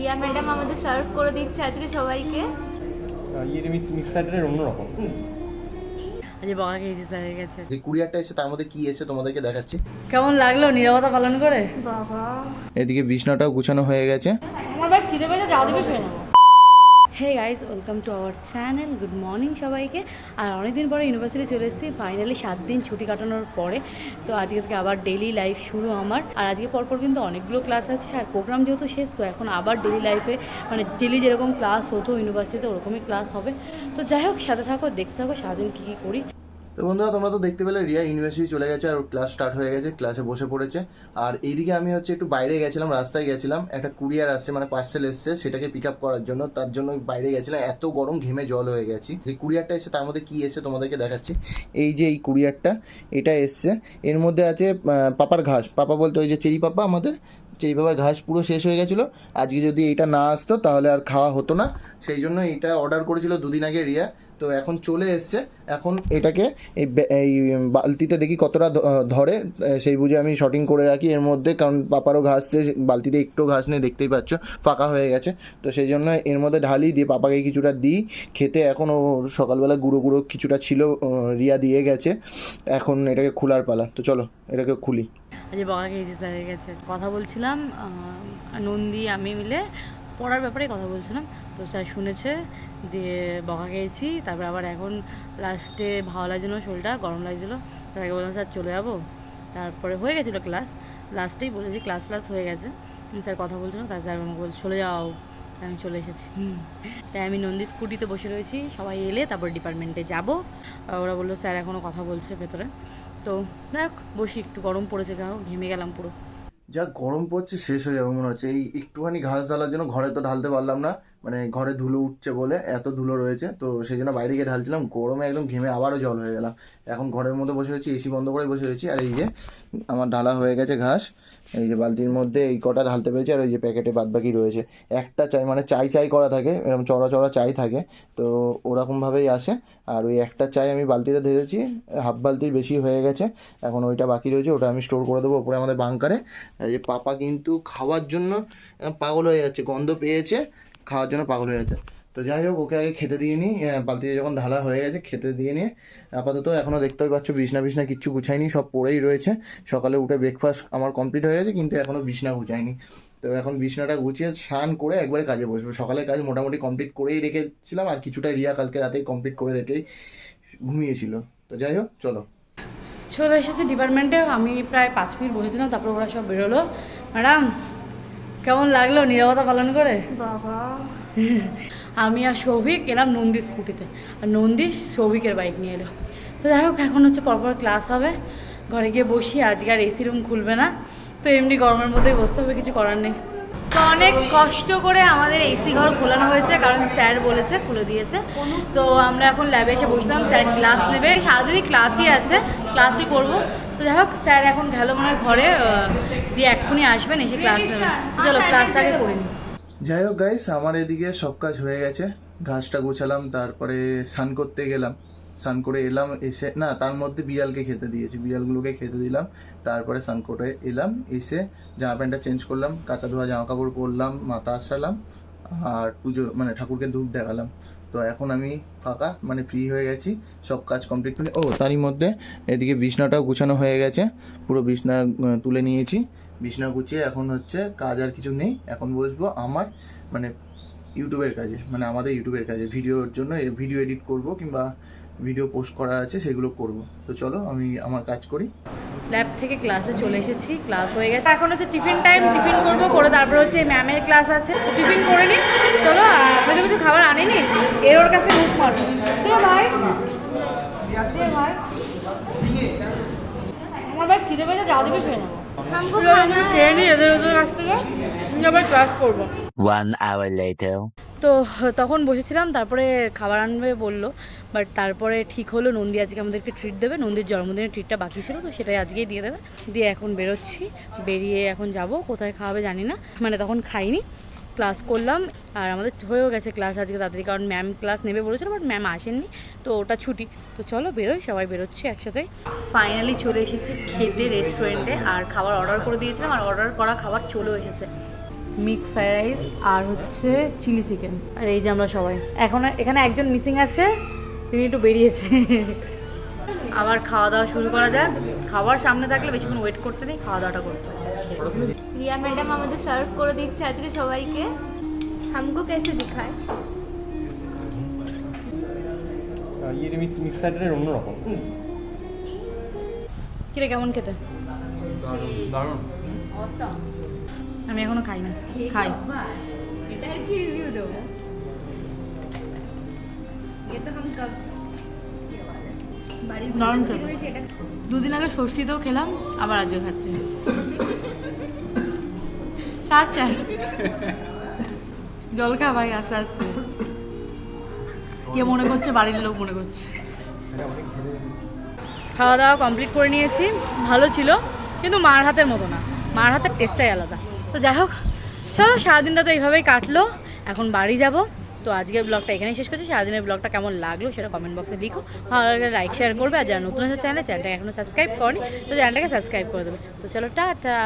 Riya madam আমাদের serve করে দিচ্ছে আজকে সবাইকে। ইয়ের মিক্স মিক্সারের অন্যরকম আজ বকা খেয়েছি স্যার হয়ে গেছে। যে কুরিয়ারটা এসে তার মধ্যে কি এসে তোমাদেরকে দেখাচ্ছি? কেমন লাগল নিরাপত্তা পালন করে? বাবা। এদিকে বিছনাটাও গুছানো হয়ে গেছে। আমার ভাই খিদে পেয়েছে যাও দিবে খেয়ে নেব hey guys welcome to our channel good morning সবাইকে। আর অনেকদিন পরে ইউনিভার্সিটি চলে এসেছি। ফাইনালি সাত দিন ছুটি কাটানোর পরে। তো আজকে থেকে আবার ডেলি লাইফ শুরু আমার। আর আজকে পরপর কিন্তু অনেকগুলো ক্লাস আছে। আর প্রোগ্রাম যেহেতু শেষ, তো এখন আবার ডেলি লাইফে মানে ডেলি যেরকম ক্লাস হতো ইউনিভার্সিটিতে ওরকমই ক্লাস হবে। তো যাই হোক, সাথে থাকো, দেখতে থাকো, সারাদিন কী কী করি। তো বন্ধুরা, তোমরা তো দেখতে পেলে, রিয়া ইউনিভার্সিটি চলে গেছে আর ক্লাস স্টার্ট হয়ে গেছে ক্লাসে বসে পড়েছে। আর এইদিকে আমি হচ্ছে একটু বাইরে গেছিলাম, রাস্তায় গেছিলাম। একটা কুরিয়ার আসছে মানে পার্সেল এসছে, সেটাকে পিক আপ করার জন্য। তার জন্য বাইরে গেছিলাম, এত গরম ঘেমে জল হয়ে গেছি। যে কুরিয়ারটা এসে, তার মধ্যে কী এসে তোমাদেরকে দেখাচ্ছি। এই যে এই কুরিয়ারটা, এটা এসছে। এর মধ্যে আছে পাপার ঘাস। পাপা বলতে ওই যে চেরি পাপা আমাদের, চেরি পাপার ঘাস পুরো শেষ হয়ে গেছিল। আজকে যদি এটা না আসতো, তাহলে আর খাওয়া হতো না। সেই জন্য এটা অর্ডার করেছিল দুদিন আগে রিয়া। তো এখন চলে এসছে। এখন এটাকে এই এই বালতিতে দেখি কতটা ধরে। সেই বুঝে আমি শটিং করে রাখি। এর মধ্যে কারণ পাপারও ঘাস বালতিতে একটু ঘাস নেই, দেখতেই পাচ্ছ। ফাঁকা হয়ে গেছে। তো সেই জন্য এর মধ্যে ঢালি দিয়ে পাপাকে কিছুটা দিই। খেতে এখন ও সকালবেলা গুঁড়ো গুঁড়ো কিছুটা ছিল রিয়া দিয়ে গেছে। এখন এটাকে খোলার পালা। তো চলো, এটাকে খুলি। আজ বকা খেয়েছি হয়ে গেছে। কথা বলছিলাম নন্দী, আমি মিলে পড়ার ব্যাপারে কথা বলছিলাম। তো স্যার শুনেছে, দিয়ে বকা খেয়েছি, তারপর আবার এখন লাস্টে ভালো লাগছিল, শরীরটা গরম লাগছিল। তাকে বললাম, স্যার, চলে যাব। তারপরে হয়ে গেছিল ক্লাস লাস্টেই বলেছি ক্লাস ক্লাস হয়ে গেছে। স্যার কথা বলছিল তাই স্যার আমাকে বলছে, চলে যাও। আমি চলে এসেছি। তাই আমি নন্দী স্কুটিতে বসে রয়েছি। সবাই এলে তারপর ডিপার্টমেন্টে যাব। ওরা বলল, স্যার এখনও কথা বলছে ভেতরে। তো দেখ, বসি, একটু গরম পড়েছে গাও ঘেমে গেলাম পুরো। যা গরম পড়ছে শেষ হয়ে যাবে মনে হচ্ছে। এই একটুখানি ঘাস ঢালার জন্য ঘরে তো ঢালতে পারলাম না। মানে ঘরে ধুলো উঠছে বলে এত ধুলো রয়েছে, তো সেই জন্য বাইরে গিয়ে ঢালছিলাম। গরমে একদম ঘেমে আবারও জল হয়ে গেলাম। এখন ঘরের মধ্যে বসে হয়েছি এসি বন্ধ করে বসে হয়েছি আর এই যে আমার ঢালা হয়ে গেছে ঘাস, এই যে বালতির মধ্যে এই কটা ঢালতে পেরেছি, আর ওই যে প্যাকেটে বাদ বাকি রয়েছে। একটা চাই মানে চাই চাই করা থাকে, এরকম চড়া চড়া চাই থাকে, তো ওরকমভাবেই আসে। আর ওই একটা চাই আমি বালতিতে ধরেছি হাফ বালতির বেশি হয়ে গেছে, এখন ওইটা বাকি রয়েছে, ওটা আমি স্টোর করে দেবো ওপরে আমাদের বাংকারে। এই যে পাপা কিন্তু খাওয়ার জন্য পাগল হয়ে যাচ্ছে, গন্ধ পেয়েছে খাওয়ার জন্য পাগল হয়ে যাচ্ছে। তো যাই হোক ওকে আগে খেতে দিয়ে নিই। আহ, বালতিতে যখন ঢালা হয়ে গেছে খেতে দিয়ে নিয়ে আপাতত এখনও দেখতেই পাচ্ছ বিছনা বিছনা কিচ্ছু গুছায়নি সব পড়েই রয়েছে। সকালে উঠে ব্রেকফাস্ট আমার কমপ্লিট হয়ে গেছে কিন্তু এখনও বিছনা গুছায়নি। তো এখন বিছনাটা গুছিয়ে স্নান করে একবারে কাজে বসবো। সকালের কাজ মোটামুটি কমপ্লিট করেই রেখেছিলাম আর কিছুটা রিয়া কালকে রাতেই কমপ্লিট করে রেখেই ঘুমিয়েছিল। তো যাই হোক চলো। চলে এসেছে ডিপার্টমেন্টে আমি প্রায় পাঁচ মিনিট বসেছিলাম তারপর ওরা সব বেরোলো। ম্যাডাম কেমন লাগল নিরাপত্তা পালন করে? আমি আর সৌভিক এলাম নন্দী স্কুটিতে আর নন্দী সৌভিকের বাইক নিয়ে এলো। তো যাই হোক এখন হচ্ছে পরপর ক্লাস হবে ঘরে গিয়ে বসি আজকে আর এসি রুম খুলবে না তো এমনি গরমের মধ্যেই বসতে হবে কিছু করার নেই। তো অনেক কষ্ট করে আমাদের এসি ঘর খোলানো হয়েছে কারণ স্যার বলেছে খুলে দিয়েছে। তো আমরা এখন ল্যাবে এসে বসলাম স্যার ক্লাস নেবে সারাদিনই ক্লাসই আছে ক্লাসই করব। তো যাই হোক স্যার এখন গেল মনে ঘরে দিয়ে এক্ষুনি আসবেন এসে ক্লাস নেবেন। চলো ক্লাসটাকে করে নিই। যাই হোক গাইস আমার এদিকে সব কাজ হয়ে গেছে। ঘাসটা গোছালাম তারপরে স্নান করতে গেলাম। স্নান করে এলাম এসে না তার মধ্যে বিড়ালকে খেতে দিয়েছি। বিড়ালগুলোকে খেতে দিলাম তারপরে স্নান করে এলাম এসে জামা প্যান্টটা চেঞ্জ করলাম কাঁচা ধোয়া জামা কাপড় পরলাম মাথা আসালাম। আর পুজো মানে ঠাকুরকে ধূপ দেখালাম। তো এখন আমি ফাঁকা মানে ফ্রি হয়ে গেছি, সব কাজ কমপ্লিট করে ও, তারই মধ্যে এদিকে বিছনাটাও গুছানো হয়ে গেছে, পুরো বিছনা তুলে নিয়েছি। বিছনা গুছিয়ে এখন হচ্ছে কাজ আর কিছু নেই, এখন বসবো আমার মানে ইউটিউবের কাজে মানে আমাদের ইউটিউবের কাজে, ভিডিওর জন্য ভিডিও এডিট করব কিংবা ভিডিও পোস্ট করা আছে সেগুলো করব। তো চলো আমি আমার কাজ করি। ল্যাব থেকে ক্লাসে চলে এসেছি ক্লাস হয়ে গেছে। এখন হচ্ছে টিফিন টাইম টিফিন করব করে তারপর হচ্ছে ম্যামের ক্লাস আছে। টিফিন করে নিই চলো আমি তো কিছু খাবার আনিনি এর ওর কাছে রুট মার ভাই। আমার ভাই খিদে পেয়েছে যা দেবে খেয়ে হ্যাঁ। তো তখন বসেছিলাম তারপরে খাবার আনবে বলল। বাট তারপরে ঠিক হলো, নন্দী আজকে আমাদেরকে ট্রিট দেবে, নন্দীর জন্মদিনের ট্রিটটা বাকি ছিল, তো সেটাই আজকেই দিয়ে দেবে। দিয়ে এখন বেরোচ্ছি, বেরিয়ে এখন যাব, কোথায় খাওয়াবে জানি না মানে তখন খাইনি ক্লাস করলাম, আর আমাদের হয়েও গেছে ক্লাস আজকে তাড়াতাড়ি, কারণ ম্যাম ক্লাস নেবে বলেছিল বাট ম্যাম আসেননি, তো ওটা ছুটি। তো চলো বেরোই, সবাই বেরোচ্ছি একসাথে ফাইনালি চলে এসেছি খেতে রেস্টুরেন্টে আর খাবার অর্ডার করে দিয়েছিলাম, আর অর্ডার করা খাবার চলেও এসেছে। মিক ফ্রাইড রাইস আর হচ্ছে চিলি চিকেন আর এই যে আমরা সবাই। এখন এখানে একজন মিসিং আছে তিনি একটু বেরিয়েছে। আবার খাওয়া দাওয়া শুরু করা যাক। খাবার সামনে থাকলে বেশিক্ষণ ওয়েট করতে নেই খাওয়া দাওয়াটা করতে হচ্ছে। রিয়া ম্যাডাম আমাদের সার্ভ করে দিচ্ছে আজকে সবাইকে। হামকো কেসে দিখায়? ইয়ে মিক্স মিক্স ফ্রাইড রাইস অন্যরকম কিরে কেমন খেতে? দারুণ। আমি এখনও খাই না। খাই। এটা কি রিভিউ দেবো? দারুণ খেতে। দুদিন আগে ষষ্ঠীতেও খেলাম আবার আজও খাচ্ছি। চার চার। জল খা ভাই আস্তে আস্তে। কে মনে করছে? বাড়ির লোক মনে করছে। খাওয়া দাওয়া কমপ্লিট করে নিয়েছি ভালো ছিল কিন্তু মার হাতের মতো না। মার হাতের টেস্টটাই আলাদা। তো যাই হোক চলো সারাদিনটা তো এইভাবেই কাটলো। এখন বাড়ি যাব। তো আজকের ব্লগটা এখানেই শেষ করছি। সারাদিনের ব্লগটা কেমন লাগল সেটা কমেন্ট বক্সে লিখো। ভালো লাগলে লাইক শেয়ার করবে। আর যারা নতুন আছে চ্যানেল চ্যানেলটা এখনও সাবস্ক্রাইব করনি, তো চ্যানেলটাকে সাবস্ক্রাইব করে দেবে। তো চলো, টাটা!